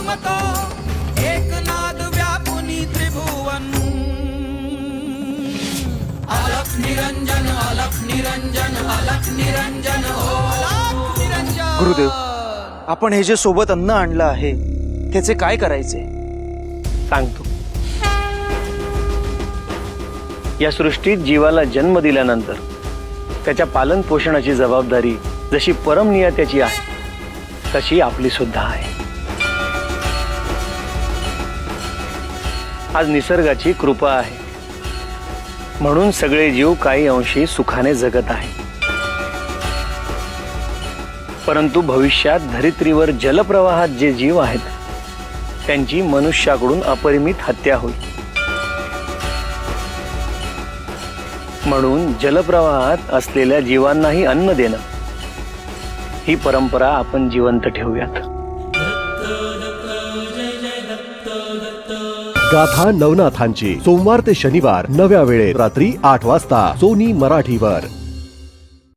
ममता एकनाद व्यापुनी त्रिभुवन. अलख निरंजन अलख निरंजन अलख निरंजन ओ अलख निरंजन. गुरुदेव आपण हे जे सोबत अन्न आणलं आहे त्याचे काय करायचे? सांगतो. या सृष्टीत जीवाला जन्म दिल्यानंतर त्याच्या पालन पोषणाची जबाबदारी जशी परमनियत्याची आहे तशी आपली सुद्धा आहे. आज निसर्गाची कृपा आहे. म्हणून सगळे जीव काही अंशी सुखाने जगत आहे परंतु भविष्यात धरित्रीवर जलप्रवाहात जे जीव आहेत त्यांची मनुष्याकडून अपरिमित हत्या होईल. म्हणून जलप्रवाहात असलेल्या जीवांनाही अन्न देणं ही परंपरा आपण जिवंत ठेवूयात. गाथा नवनाथांची सोमवार ते शनिवार नव्या वेळेत रात्री आठ वाजता सोनी मराठीवर.